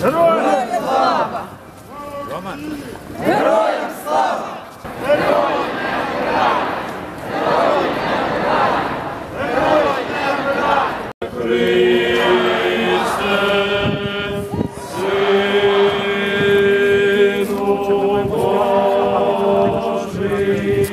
Героям слава! Роман! Героям слава! Героям! Божий.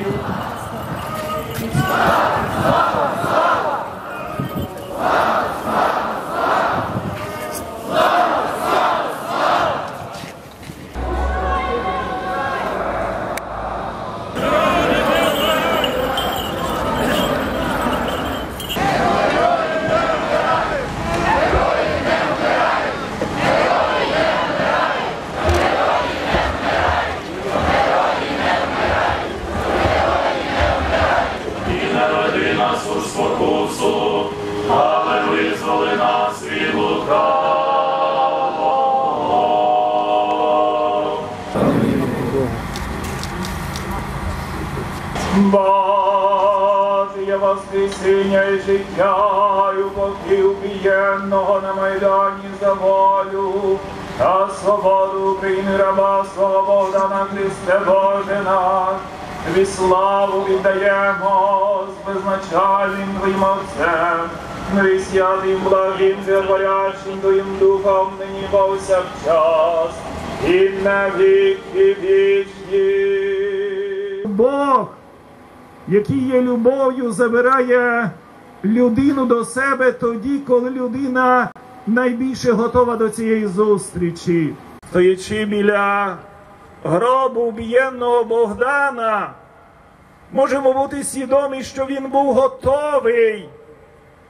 Спокусу, але визволи нас від. Божє воскресіння і життя, і упокій убієнного на Майдані за волю, та свободу України раба свого Богдана Христе Боже наш. Славу віддаємо з безначальним Твоїм Отцем, і святим благим творящим Твоїм Духом нині повсякчас, і на віки вічні. Бог, який є любов'ю, забирає людину до себе тоді, коли людина найбільше готова до цієї зустрічі. Стоячи біля гробу убієнного Богдана, можемо бути свідомі, що він був готовий,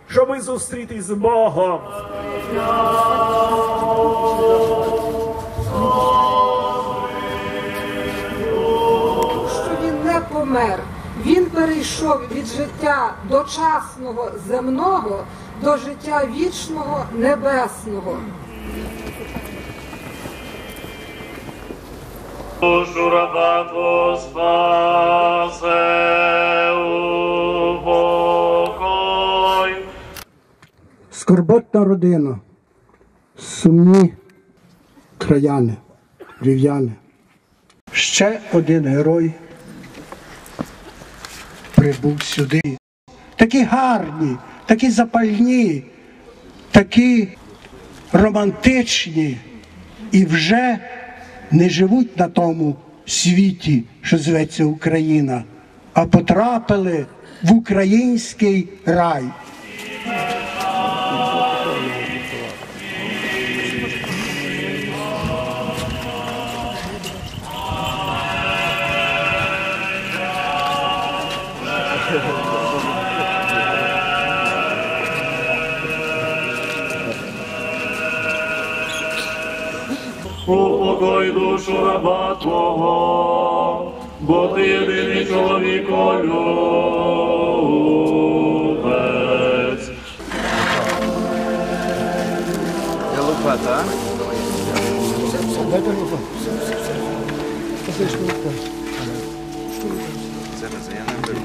щоби зустрітись з Богом. що він не помер. Він перейшов від життя дочасного земного до життя вічного небесного. Душу раба Скорботна родина, сумні краяни, рів'яни. Ще один герой прибув сюди. Такі гарні, такі запальні, такі романтичні і вже не живуть на тому світі, що зветься Україна, а потрапили в український рай. Упокой душу раба Твого, бо ти єдиний чоловіколюбець. Я лопата, а? Зараз я наберу.